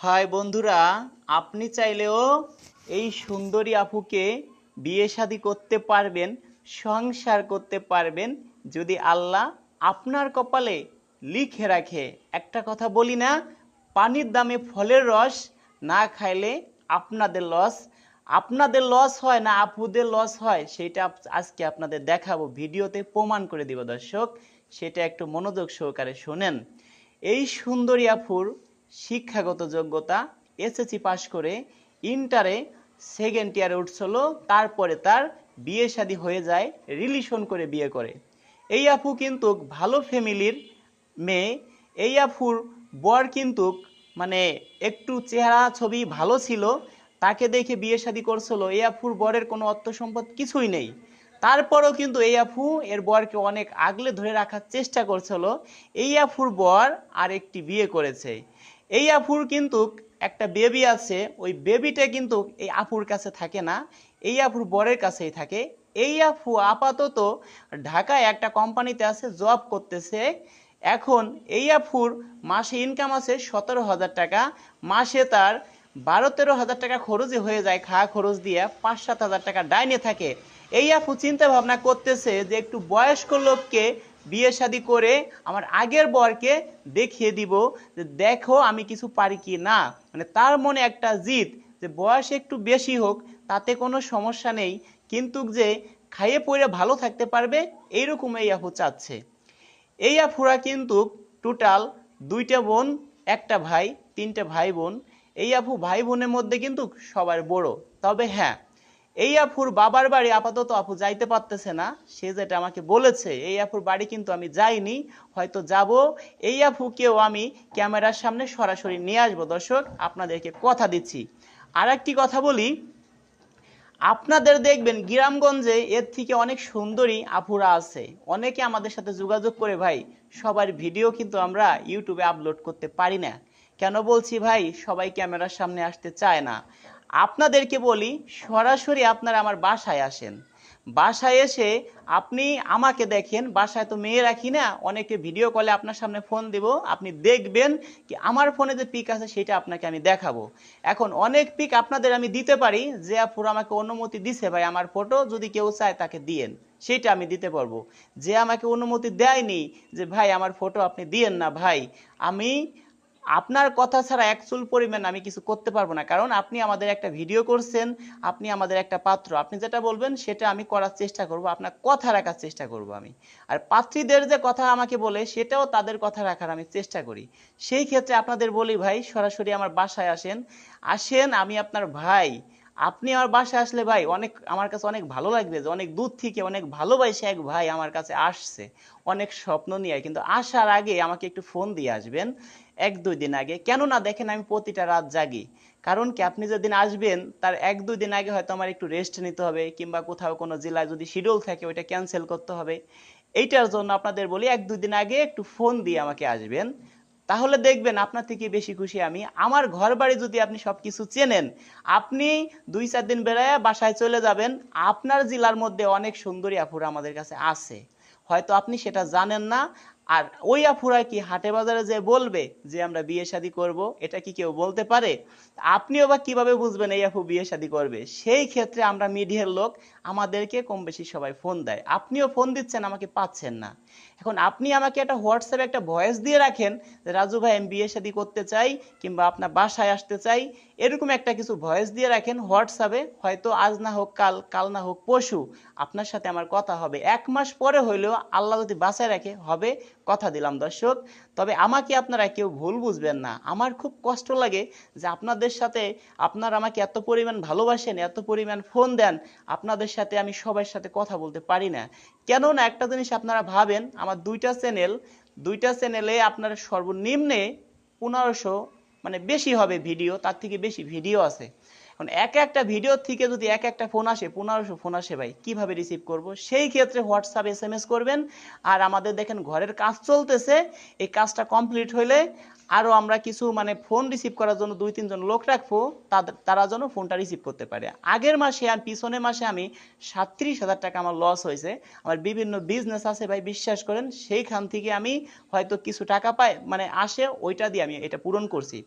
High বন্ধুরা, আপনি চাইলেও এই সুন্দরী আপুকে বিয়ে শাদি করতে পারবেন, সংসার করতে পারবেন, যদি আল্লাহ আপনার কপালে লিখে রাখে। একটা কথা বলি না, পানির দামে ফলের রস না খাইলে আপনাদের লস। আপনাদের লস হয় না, আপুদের লস হয়, সেটা আজকে আপনাদের দেখাবো। ভিডিওতে প্রমাণ করে দিব দর্শক, সেটা একটু মনোযোগ সহকারে শোনেন। এই সুন্দরী আফুর শিক্ষাগত যোগ্যতা এসএসসি পাশ করে ইন্টারে সেকেন্ড ইয়ারে উঠছিল, তারপরে তার বিয়ে শাদী হয়ে যায়, রিলেশন করে বিয়ে করে। এই আপু কিন্তু ভালো ফ্যামিলির মেয়ে। এই আফুর বর কিন্তু মানে একটু চেহারা, ছবি ভালো ছিল, তাকে দেখে বিয়ে শাদী করছিল। এই আফুর বরের কোনো অর্থ সম্পদ কিছুই নেই। তারপরেও কিন্তু এই আফু এর বরকে অনেক আগলে ধরে রাখার চেষ্টা করছিল। এই আফুর বর আর একটি বিয়ে করেছে। এই আফুর কিন্তু একটা বেবি আছে, ওই বেবিটা কিন্তু এই আপুর কাছে থাকে না, এই আফুর বরের কাছেই থাকে। এই আফু আপাতত ঢাকায় একটা কোম্পানিতে আছে জব করতেছে। এখন এই আফুর মাসে ইনকাম আছে সতেরো হাজার টাকা। মাসে তার বারো তেরো হাজার টাকা খরচই হয়ে যায় খাওয়া খরচ দিয়ে, পাঁচ সাত হাজার টাকা ডাইনে থাকে। এই আপু চিন্তা ভাবনা করতেছে যে একটু বয়স্ক লোককে বিয়ে শাদি করে আমার আগের বরকে দেখিয়ে দিব যে দেখো আমি কিছু পারি কি না। মানে তার মনে একটা জিদ যে বয়স একটু বেশি হোক, তাতে কোনো সমস্যা নেই, কিন্তু যে খাইয়ে পড়ে ভালো থাকতে পারবে, এইরকম এই আপু চাচ্ছে। এই আফুরা কিন্তু টোটাল দুইটা বোন, একটা ভাই, তিনটা ভাই বোন। এই আফু ভাই বোনের মধ্যে কিন্তু সবার বড়। তবে হ্যাঁ এই আফুর বাবার বাড়ি আপাতত আপু যাইতে পারতেছে না। সে যেটা আমাকে বলেছে, এই আফুর বাড়ি কিন্তু আমি যাইনি, হয়তো যাব। এই আফুকেও আমি ক্যামেরার সামনে সরাসরি নিয়ে আসব। দর্শক, আপনাদেরকে কথা দিচ্ছি। আর একটি কথা বলি, আপনাদের দেখবেন গ্রামগঞ্জে এর থেকে অনেক সুন্দরী আপুরা আছে। অনেকে আমাদের সাথে যোগাযোগ করে, ভাই, সবার ভিডিও কিন্তু আমরা ইউটিউবে আপলোড করতে পারি না। কেন বলছি, ভাই, সবাই ক্যামেরার সামনে আসতে চায় না? আপনাদেরকে বলি, সরাসরি আপনারা আমার বাসায় আসেন। বাসায় এসে আপনি আমাকে দেখেন, বাসায় তো মেয়ে রাখি না, অনেকে ভিডিও কলে আপনার সামনে ফোন দিব, আপনি দেখবেন কি আমার ফোনে যে পিক আছে সেটা আপনাকে আমি দেখাবো। এখন অনেক পিক আপনাদের আমি দিতে পারি, যে আপুর আমাকে অনুমতি দিছে ভাই আমার ফটো যদি কেউ চায় তাকে দিয়েন, সেটা আমি দিতে পারব। যে আমাকে অনুমতি দেয়নি, যে ভাই আমার ফটো আপনি দিয়েন না ভাই, আমি আপনার কথা ছাড়া এক চুল পরিমাণ আমি কিছু করতে পারব না। কারণ আপনি আমাদের একটা ভিডিও করছেন, আপনি আমাদের একটা পাত্র। আপনি যেটা বলবেন, সেটা আমি করার চেষ্টা করব, আপনার কথা রাখার চেষ্টা করব আমি। আর পাত্রীদের যে কথা আমাকে বলে, সেটাও তাদের কথা রাখার আমি চেষ্টা করি। সেই ক্ষেত্রে আপনাদের বলি ভাই, সরাসরি আমার বাসায় আসেন। আসেন, আমি আপনার ভাই আপনি আমার বাসায় আসলে ভাই অনেক, আমার কাছে অনেক ভালো লাগবে যে অনেক দূর থেকে অনেক ভালোবাসে এক ভাই আমার কাছে আসছে। অনেক স্বপ্ন নিয়ে কিন্তু আসার আগে আমাকে একটু ফোন দিয়ে আসবেন এক, দুই দিন আগে। কেন না দেখেন আমি প্রতিটা রাত জাগি। কারণ কি? আপনি যেদিন আসবেন, তার এক, দুই দিন আগে হয়তো আমার একটু রেস্ট নিতে হবে কিংবা কোথাও কোনো জেলায় যদি শিডিউল থাকে ওইটা ক্যান্সেল করতে হবে। এইটার জন্য আপনাদের বলি এক, দুই দিন আগে একটু ফোন দিয়ে আমাকে আসবেন। তাহলে দেখবেন আপনার থেকে বেশি খুশি আমি। আমার ঘর বাড়ি যদি আপনি সব কিছু চেনেন, আপনি দুই চার দিন বেড়ায় বাসায় চলে যাবেন, আপনার জেলার মধ্যে অনেক সুন্দরী আপুরা আমাদের কাছে আছে। হয়তো আপনি সেটা জানেন না আর ওই আপুরা কি হাটে বাজারে যে বলবে যে আমরা বিয়ে শাদী করব, এটা কি কেউ বলতে পারে? আপনিও বা কীভাবে বুঝবেন এই আপু বিয়ে শাদী করবে? সেই ক্ষেত্রে আমরা মিডিয়ার লোক, আমাদেরকে কম বেশি সবাই ফোন দেয়। আপনিও ফোন দিচ্ছেন, আমাকে পাচ্ছেন না। এখন আপনি আমাকে একটা হোয়াটসঅ্যাপে একটা ভয়েস দিয়ে রাখেন যে, রাজু ভাই, আমি বিয়ে শাদী করতে চাই কিংবা আপনার বাসায় আসতে চাই। এরকম একটা কিছু ভয়েস দিয়ে রাখেন হোয়াটসঅ্যাপে, হয়তো আজ না হোক কাল কাল না হোক পশু আপনার সাথে আমার কথা হবে। এক মাস পরে হইলেও আল্লাহ যদি বাসায় রাখে, হবে কথা দিলাম, দর্শক। তবে আমাকে আপনারা কেউ ভুল বুঝবেন না। আমার খুব কষ্ট লাগে যে আপনাদের সাথে আপনারা আমাকে এত পরিমাণ ভালোবাসেন, এত পরিমাণ ফোন দেন, আপনাদের সাথে আমি সবার সাথে কথা বলতে পারি না। কেননা একটা জিনিস আপনারা ভাবেন, আমার দুইটা চ্যানেল, দুইটা চ্যানেলে আপনার সর্বনিম্নে পনেরোশো মানে বেশি হবে ভিডিও, তার থেকে বেশি ভিডিও আছে। এখন এক একটা ভিডিও থেকে যদি এক একটা ফোন আসে, পনেরোশো ফোন আসে ভাই, কীভাবে রিসিভ করব? সেই ক্ষেত্রে হোয়াটসঅ্যাপ এস এম এস করবেন। আর আমাদের দেখেন ঘরের কাজ চলতেছে, এই কাজটা কমপ্লিট হইলে আরও আমরা কিছু মানে ফোন রিসিভ করার জন্য দুই, তিনজন লোক রাখব তারা যেন ফোনটা রিসিভ করতে পারে। আগের মাসে আর পিছনে মাসে আমি সাতত্রিশ হাজার টাকা আমার লস হয়েছে। আমার বিভিন্ন বিজনেস আছে ভাই, বিশ্বাস করেন, সেইখান থেকে আমি হয়তো কিছু টাকা পাই মানে আসে, ওইটা দিয়ে আমি এটা পূরণ করছি।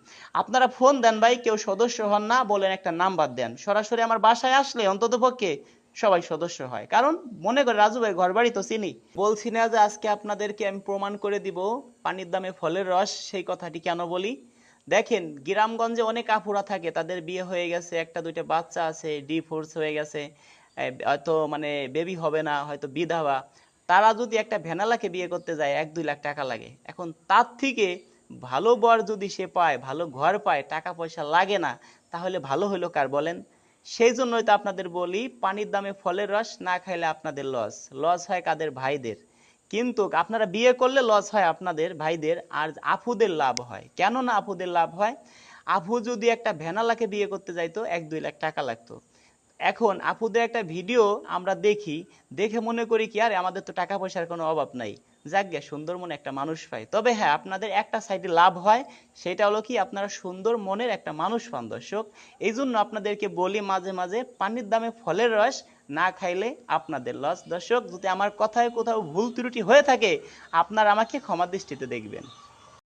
আপনারা ফোন দেন ভাই, কেউ সদস্য হন না, বলেন একটা নাম্বার দেন। সরাসরি আমার বাসায় আসলে অন্তত পক্ষে সবাই সদস্য হয়। কারণ মনে করে রাজু ভাই ঘর বাড়ি তো চিনি। বলছি না যে আজকে আপনাদেরকে আমি প্রমাণ করে দিব। পানির দামে ফলের রস, সেই কথাটি কেন বলি? দেখেন, গ্রামগঞ্জে অনেক আপুরা থাকে, তাদের বিয়ে হয়ে গেছে, একটা দুইটা বাচ্চা আছে ডিভোর্স হয়ে গেছে হয়তো মানে বেবি হবে না, হয়তো বিধবা। তারা যদি একটা ভেনালাকে বিয়ে করতে যায়, এক দুই লাখ টাকা লাগে। এখন তার থেকে ভালো বর যদি সে পায়, ভালো ঘর পায়, টাকা পয়সা লাগে না, তাহলে ভালো হলো কার বলেন? সেই জন্যই তো আপনাদের বলি, পানির দামে ফলের রস না খাইলে আপনাদের লস লস হয় কাদের ভাইদের। কিন্তু আপনারা বিয়ে করলে লস হয় আপনাদের ভাইদের, আর আফুদের লাভ হয়। কেন না আফুদের লাভ হয়? আফু যদি একটা ভ্যানালাকে বিয়ে করতে যাইতো, এক দুই লাখ টাকা লাগতো। এখন আপুদের একটা ভিডিও আমরা দেখি, দেখে মনে করি কি, আরে আমাদের তো টাকা পয়সার কোনো অভাব নাই। যাক গে, সুন্দর মনে একটা মানুষ পাই। তবে হ্যাঁ আপনাদের একটা সাইডে লাভ হয়, সেটা হলো কি, আপনারা সুন্দর মনের একটা মানুষ পান দর্শক। এই জন্য আপনাদেরকে বলি মাঝে মাঝে, পানির দামে ফলের রস না খাইলে আপনাদের লস দর্শক, যদি আমার কথায় কোথাও ভুল ত্রুটি হয়ে থাকে, আপনারা আমাকে ক্ষমা দৃষ্টিতে দেখবেন।